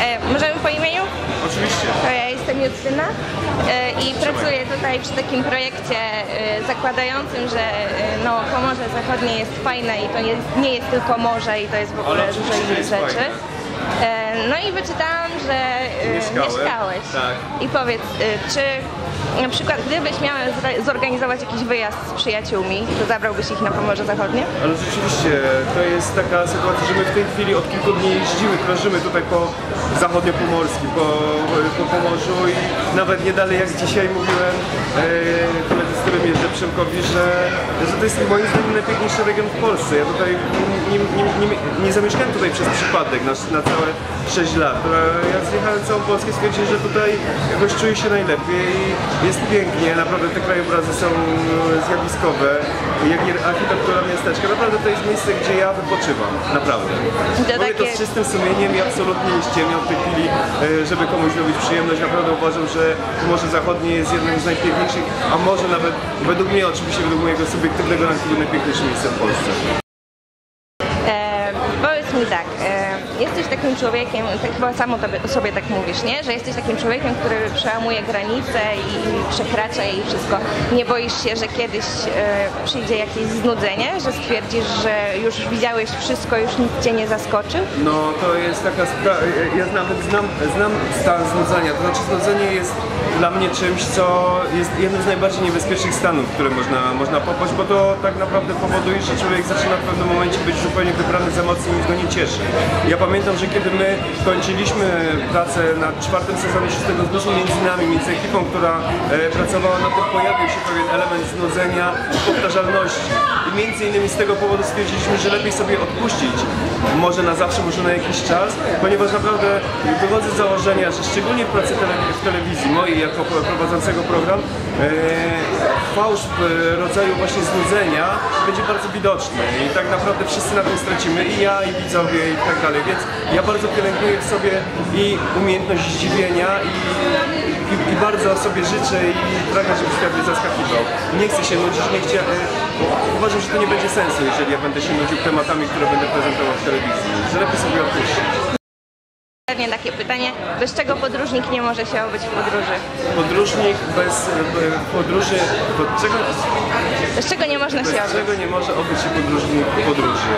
E, możemy po imieniu? Oczywiście. Ja jestem Justyna e, i pracuję tutaj przy takim projekcie e, zakładającym, że e, no, Pomorze Zachodnie jest fajne i to nie, nie jest tylko morze i to jest w ogóle dużo innych rzeczy. E, no i wyczytałam, że e, Mieszkałem, mieszkałeś. tak. I powiedz, e, czy na przykład gdybyś miał zorganizować jakiś wyjazd z przyjaciółmi, to zabrałbyś ich na Pomorze Zachodnie? Ale rzeczywiście to jest taka sytuacja, że my w tej chwili od kilku dni jeździmy, krążymy tutaj po zachodniopomorskim, po, po Pomorzu i nawet nie dalej jak dzisiaj mówiłem e, koledze, z którym jeżdżę Przemkowi, że, że to jest moim zdaniem najpiękniejszy region w Polsce. Ja tutaj nie, nie, nie, nie, nie zamieszkałem tutaj przez przypadek na, na całe 6 lat. E, Ja zjechałem całą Polskę, stwierdziłem, że tutaj jakoś czuję się najlepiej. Jest pięknie, naprawdę te krajobrazy są e, zjawiskowe, jak i architektura miasteczka. Naprawdę to jest miejsce, gdzie ja wypoczywam, naprawdę. To Mówię to takie- z czystym sumieniem i absolutnie nie ściemniam w tej chwili, e, żeby komuś zrobić przyjemność. Naprawdę uważam, że Morze Zachodnie jest jednym z najpiękniejszych, a może nawet według mnie, oczywiście według mojego subiektywnego rankingu najpiękniejszym miejscem w Polsce. E, powiedz mi tak, e, jesteś takim człowiekiem, tak chyba samo tobie, sobie tak mówisz, nie? Że jesteś takim człowiekiem, który przełamuje granice i, przekracza je i wszystko. Nie boisz się, że kiedyś e, przyjdzie jakieś znudzenie, że stwierdzisz, że już widziałeś wszystko, już nic cię nie zaskoczy? No to jest taka spra- ja nawet znam, znam stan znudzenia, to znaczy znudzenie jest dla mnie czymś, co jest jednym z najbardziej niebezpiecznych stanów, które można, można popaść, bo to tak naprawdę powoduje, że człowiek zaczyna w pewnym momencie być zupełnie wybrany z emocji i go nie cieszy. Ja pamiętam, że kiedy my kończyliśmy pracę nad czwartym sezonem szóstego zgłosu między nami, między ekipą, która e, pracowała na tym, pojawił się pewien element znudzenia powtarzalności. I między innymi z tego powodu stwierdziliśmy, że lepiej sobie odpuścić, może na zawsze, może na jakiś czas, ponieważ naprawdę wychodzę z założenia, że szczególnie w pracy w telewizji mojej jako prowadzącego program, e, fałsz w rodzaju właśnie znudzenia będzie bardzo widoczny i tak naprawdę wszyscy na tym stracimy i ja, i widzowie i tak dalej, więc ja bardzo pielęgnuję w sobie i umiejętność zdziwienia i, i, i bardzo sobie życzę i pragnę, żeby świat mnie zaskakiwał. Nie chcę się nudzić, nie chcę, e, uważam, że to nie będzie sensu, jeżeli ja będę się nudził tematami, które będę prezentował w telewizji, że lepiej sobie odpuścić. Pewnie takie pytanie, bez czego podróżnik nie może się obyć w podróży? Podróżnik bez e, podróży, pod czego, Bez czego nie można się bez obyć? czego nie może obyć się podróżnik w podróży?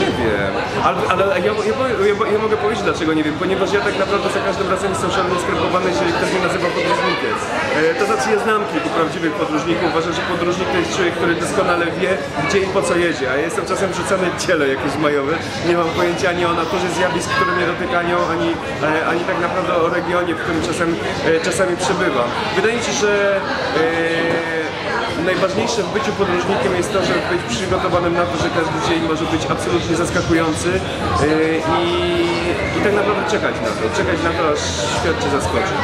Nie wiem, ale, ale ja, ja, ja, ja mogę powiedzieć dlaczego nie wiem, ponieważ ja tak naprawdę za każdym razem jestem szalenie skrępowany, jeżeli ktoś mnie nazywa podróżnikiem. E, to znaczy ja znam kilku prawdziwych podróżników, uważam, że podróżnik to jest człowiek, który doskonale wie, gdzie i po co jedzie, a ja jestem czasem wrzucany w ciele jakieś majowe, nie mam pojęcia ani o naturze zjawisk, które mnie dotykają, ani, e, ani tak naprawdę o regionie, w którym czasem, e, czasami przebywam. Wydaje mi się, że e, Najważniejsze w byciu podróżnikiem jest to, żeby być przygotowanym na to, że każdy dzień może być absolutnie zaskakujący yy, i, i tak naprawdę czekać na to, czekać na to, aż świat Cię zaskoczy.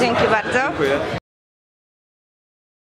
Dzięki bardzo. Dziękuję.